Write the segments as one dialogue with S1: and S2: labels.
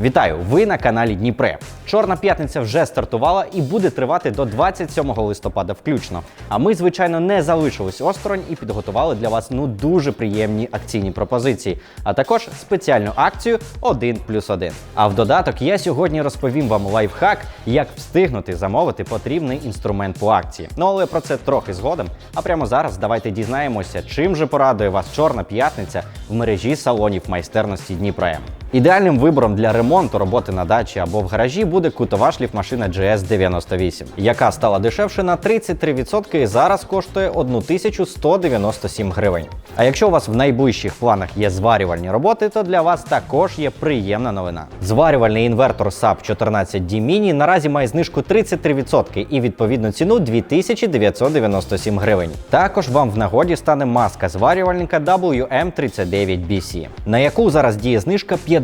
S1: Вітаю! Ви на каналі Дніпре. Чорна п'ятниця вже стартувала і буде тривати до 27 листопада включно. А ми, звичайно, не залишились осторонь і підготували для вас ну дуже приємні акційні пропозиції, а також спеціальну акцію 1 плюс 1. А в додаток я сьогодні розповім вам лайфхак, як встигнути замовити потрібний інструмент по акції. Ну але про це трохи згодом. А прямо зараз давайте дізнаємося, чим же порадує вас Чорна п'ятниця в мережі салонів майстерності Дніпра. Ідеальним вибором для ремонту роботи на дачі або в гаражі буде кутова шліфмашина GS98, яка стала дешевше на 33% і зараз коштує 1197 гривень. А якщо у вас в найближчих планах є зварювальні роботи, то для вас також є приємна новина. Зварювальний інвертор SAP 14D Mini наразі має знижку 33% і відповідну ціну 2997 гривень. Також вам в нагоді стане маска зварювальника WM39BC, на яку зараз діє знижка 50%,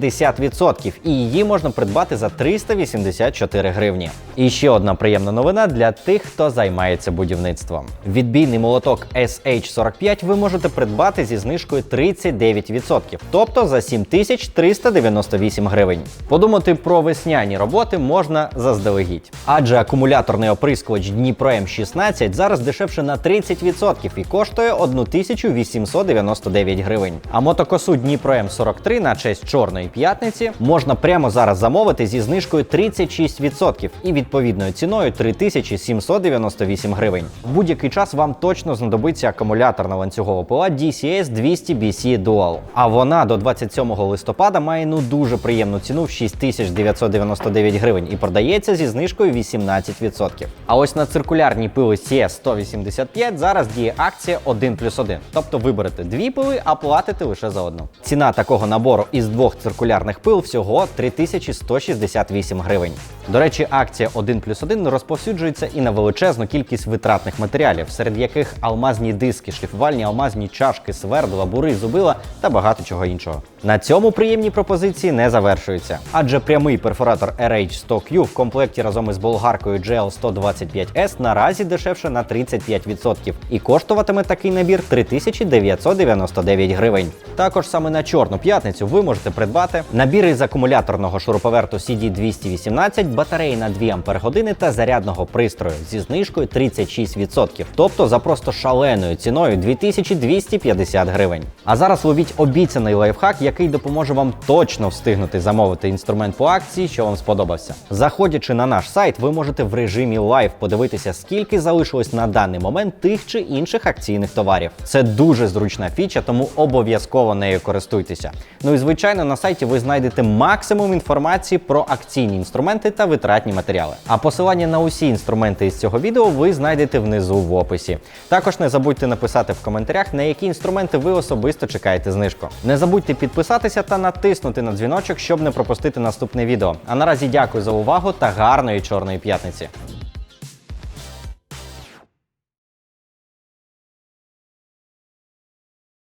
S1: і її можна придбати за 384 гривні. І ще одна приємна новина для тих, хто займається будівництвом. Відбійний молоток SH45 ви можете придбати зі знижкою 39%, тобто за 7398 гривень. Подумати про весняні роботи можна заздалегідь. Адже акумуляторний оприскувач Дніпро М16 зараз дешевше на 30% і коштує 1899 гривень. А мотокосу Дніпро М43 на честь чорної п'ятниці можна прямо зараз замовити зі знижкою 36% і відповідною ціною 3798 гривень. В будь-який час вам точно знадобиться акумуляторна ланцюгова пила DCS 200 BC Dual. А вона до 27 листопада має ну дуже приємну ціну в 6999 гривень і продається зі знижкою 18%. А ось на циркулярні пили CS 185 зараз діє акція 1 плюс 1. Тобто ви берете дві пили, а платите лише за одну. Ціна такого набору із двох циркулярних пил всього 3168 гривень. До речі, акція 1 плюс 1 розповсюджується і на величезну кількість витратних матеріалів, серед яких алмазні диски, шліфувальні алмазні чашки, свердла, бури, зубила та багато чого іншого. На цьому приємні пропозиції не завершуються, адже прямий перфоратор RH100Q в комплекті разом із болгаркою GL125S наразі дешевше на 35% і коштуватиме такий набір 3999 гривень. Також саме на чорну п'ятницю ви можете придбати набір із акумуляторного шуруповерту CD218, батареї на 2 Ах та зарядного пристрою зі знижкою 36%, тобто за просто шаленою ціною 2250 гривень. А зараз ловіть обіцяний лайфхак, який допоможе вам точно встигнути замовити інструмент по акції, що вам сподобався. Заходячи на наш сайт, ви можете в режимі лайв подивитися, скільки залишилось на даний момент тих чи інших акційних товарів. Це дуже зручна фіча, тому обов'язково нею користуйтеся. Ну і звичайно, на сайті ви знайдете максимум інформації про акційні інструменти та витратні матеріали. А посилання на усі інструменти із цього відео ви знайдете внизу в описі. Також не забудьте написати в коментарях, на які інструменти ви особисто чекаєте знижку. Не забудьте підписатися та натиснути на дзвіночок, щоб не пропустити наступне відео. А наразі дякую за увагу та гарної чорної п'ятниці.